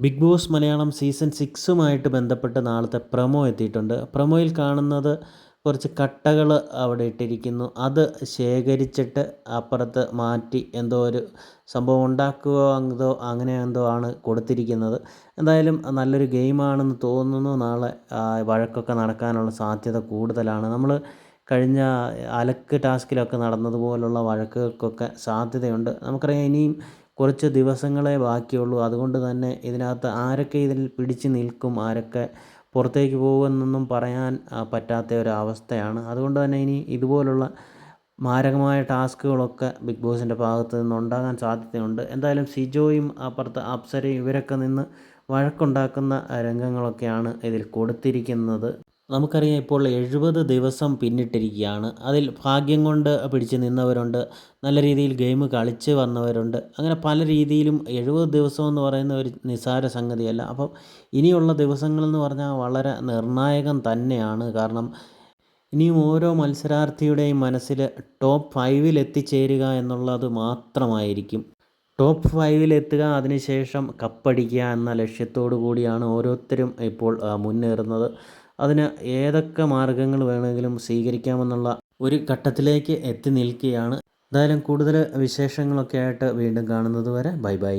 Big boss Malayalam season സിക്സുമായിട്ട് ബന്ധപ്പെട്ട് നാളത്തെ പ്രമോ എത്തിയിട്ടുണ്ട്. പ്രമോയിൽ കാണുന്നത് കുറച്ച് കട്ടകൾ അവിടെ ഇട്ടിരിക്കുന്നു. അത് ശേഖരിച്ചിട്ട് അപ്പുറത്ത് മാറ്റി എന്തോ ഒരു സംഭവം ഉണ്ടാക്കുകയോ എന്തോ അങ്ങനെ എന്തോ ആണ് കൊടുത്തിരിക്കുന്നത്. എന്തായാലും നല്ലൊരു ഗെയിമാണെന്ന് തോന്നുന്നു. നാളെ വഴക്കൊക്കെ നടക്കാനുള്ള സാധ്യത കൂടുതലാണ്. നമ്മൾ കഴിഞ്ഞ അലക്ക് ടാസ്കിലൊക്കെ നടന്നതുപോലുള്ള വഴക്കുകൾക്കൊക്കെ സാധ്യതയുണ്ട്. നമുക്കറിയാം ഇനിയും കുറച്ച് ദിവസങ്ങളെ ബാക്കിയുള്ളൂ. അതുകൊണ്ട് തന്നെ ഇതിനകത്ത് ആരൊക്കെ ഇതിൽ പിടിച്ച് നിൽക്കും ആരൊക്കെ പുറത്തേക്ക് പോകുമെന്നൊന്നും പറയാൻ പറ്റാത്ത ഒരു അവസ്ഥയാണ്. അതുകൊണ്ട് തന്നെ ഇനി ഇതുപോലുള്ള മാരകമായ ടാസ്കുകളൊക്കെ ബിഗ് ബോസിന്റെ ഭാഗത്ത് നിന്ന് ഉണ്ടാകാൻ സാധ്യതയുണ്ട്. എന്തായാലും സിജോയും അപ്പുറത്ത് അപ്സരയും ഇവരൊക്കെ നിന്ന് വഴക്കുണ്ടാക്കുന്ന രംഗങ്ങളൊക്കെയാണ് ഇതിൽ കൊടുത്തിരിക്കുന്നത്. നമുക്കറിയാം ഇപ്പോൾ എഴുപത് ദിവസം പിന്നിട്ടിരിക്കുകയാണ്. അതിൽ ഭാഗ്യം കൊണ്ട് പിടിച്ച് നിന്നവരുണ്ട്. നല്ല രീതിയിൽ ഗെയിം കളിച്ച് വന്നവരുണ്ട്. അങ്ങനെ പല രീതിയിലും എഴുപത് ദിവസം എന്ന് പറയുന്ന ഒരു നിസാര സംഗതിയല്ല. അപ്പം ഇനിയുള്ള ദിവസങ്ങളെന്ന് പറഞ്ഞാൽ വളരെ നിർണായകം തന്നെയാണ്. കാരണം ഇനിയും ഓരോ മത്സരാർത്ഥിയുടെയും മനസ്സിൽ ടോപ്പ് ഫൈവിൽ എത്തിച്ചേരുക എന്നുള്ളത് മാത്രമായിരിക്കും. ടോപ്പ് ഫൈവിൽ എത്തുക അതിനുശേഷം കപ്പടിക്കുക എന്ന ലക്ഷ്യത്തോടു കൂടിയാണ് ഓരോരുത്തരും ഇപ്പോൾ മുന്നേറുന്നത്. അതിന് ഏതൊക്കെ മാർഗങ്ങൾ വേണമെങ്കിലും സ്വീകരിക്കാമെന്നുള്ള ഒരു ഘട്ടത്തിലേക്ക് എത്തി നിൽക്കുകയാണ്. എന്തായാലും കൂടുതൽ വിശേഷങ്ങളൊക്കെ ആയിട്ട് വീണ്ടും കാണുന്നത് വരെ ബൈ ബൈ.